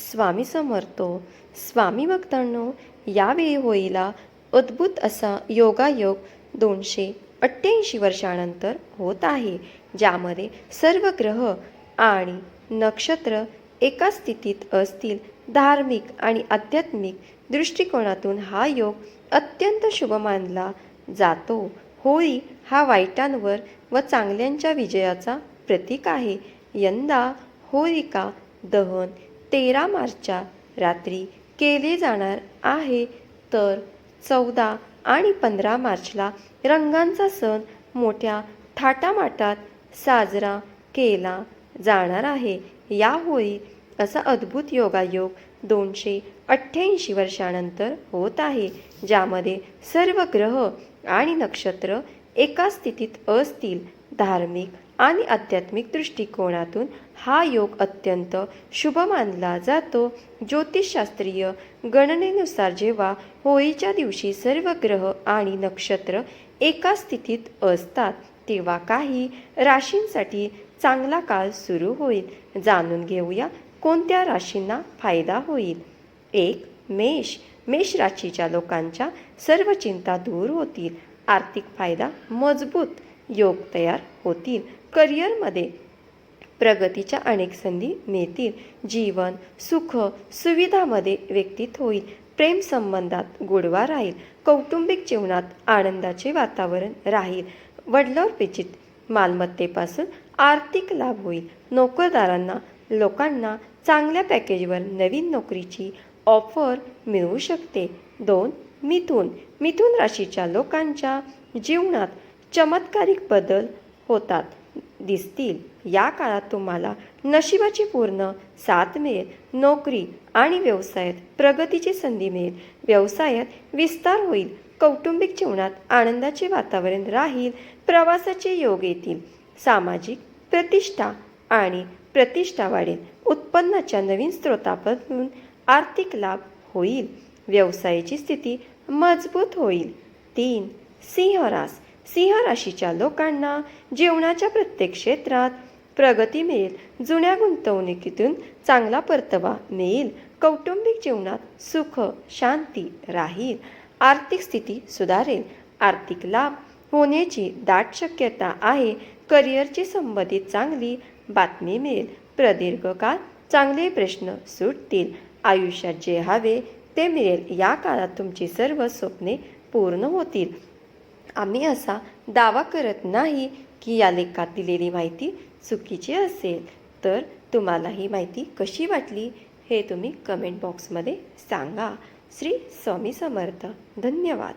स्वामी समर्थ स्वामी भक्तांनो यावेळी होईला अद्भुत असा योगायोग दोनशे अठ्ठ्याऐंशी वर्षानंतर होत आहे ज्यामध्ये सर्व ग्रह आणि नक्षत्र एका स्थितीत असतील धार्मिक आणि आध्यात्मिक दृष्टिकोनातून हा योग अत्यंत शुभ मानला जातो. होळी हा वाईटांवर व चांगल्यांच्या विजयाचा प्रतीक आहे. यंदा होळिका दहन तेरा मार्चच्या रात्री केले जाणार आहे तर चौदा आणि पंधरा मार्चला रंगांचा सण मोठ्या थाटामाटात साजरा केला जाणार आहे. या होळी असा अद्भुत योगायोग दोनशे अठ्ठ्याऐंशी वर्षानंतर होत आहे ज्यामध्ये सर्व ग्रह आणि नक्षत्र एका स्थितीत असतील धार्मिक आणि आध्यात्मिक दृष्टिकोनातून हा योग अत्यंत शुभ मानला जातो. ज्योतिषशास्त्रीय गणनेनुसार जेव्हा होळीच्या दिवशी सर्व ग्रह आणि नक्षत्र एका स्थितीत असतात तेव्हा काही राशींसाठी चांगला काळ सुरू होईल. जाणून घेऊया कोणत्या राशींना फायदा होईल. एक मेष. मेष राशीच्या लोकांच्या सर्व चिंता दूर होतील. आर्थिक फायदा मजबूत योग तयार होतील. करिअरमध्ये प्रगतीच्या अनेक संधी मिळतील. जीवन सुख सुविधामध्ये व्यक्तीत होईल. प्रेम संबंधात गोडवा राहील. कौटुंबिक जीवनात आनंदाचे वातावरण राहील. वडिलोपेचित मालमत्तेपासून आर्थिक लाभ होईल. नोकरदारांना लोकांना चांगल्या पॅकेजवर नवीन नोकरीची ऑफर मिळू शकते. दोन मिथून. मिथून राशीच्या लोकांच्या जीवनात चमत्कारिक बदल होतात दिसतील. या काळात तुम्हाला नशिबाची पूर्ण साथ मिळेल नोकरी आणि व्यवसायात प्रगतीची संधी मिळेल. व्यवसायात विस्तार होईल कौटुंबिक जीवनात आनंदाचे वातावरण राहील प्रवासाचे योग येतील. सामाजिक प्रतिष्ठा आणि प्रतिष्ठा वाढेल. उत्पन्नाच्या नवीन स्रोतापासून आर्थिक लाभ होईल. व्यवसायाची स्थिती मजबूत होईल. तीन सिंहरास सिंह राशीच्या लोकांना जीवनाच्या प्रत्येक क्षेत्रात प्रगती मिळेल. जुन्या गुंतवणुकीतून चांगला परतावा मिळेल. कौटुंबिक जीवनात सुख शांती राहील. आर्थिक स्थिती सुधारेल. आर्थिक लाभ होण्याची दाट शक्यता आहे. करिअरची संबंधित चांगली बातमी मिळेल. प्रदीर्घ काळ चांगले प्रश्न सुटतील. आयुष्यात जे हवे ते मिळेल. या काळात तुमची सर्व स्वप्ने पूर्ण होतील. आम्ही असा दावा करत नाही की या लेखात दिलेली माहिती चुकीची असेल. तर तुम्हाला ही माहिती कशी वाटली हे तुम्ही कमेंट बॉक्समध्ये सांगा. श्री स्वामी समर्थ. धन्यवाद.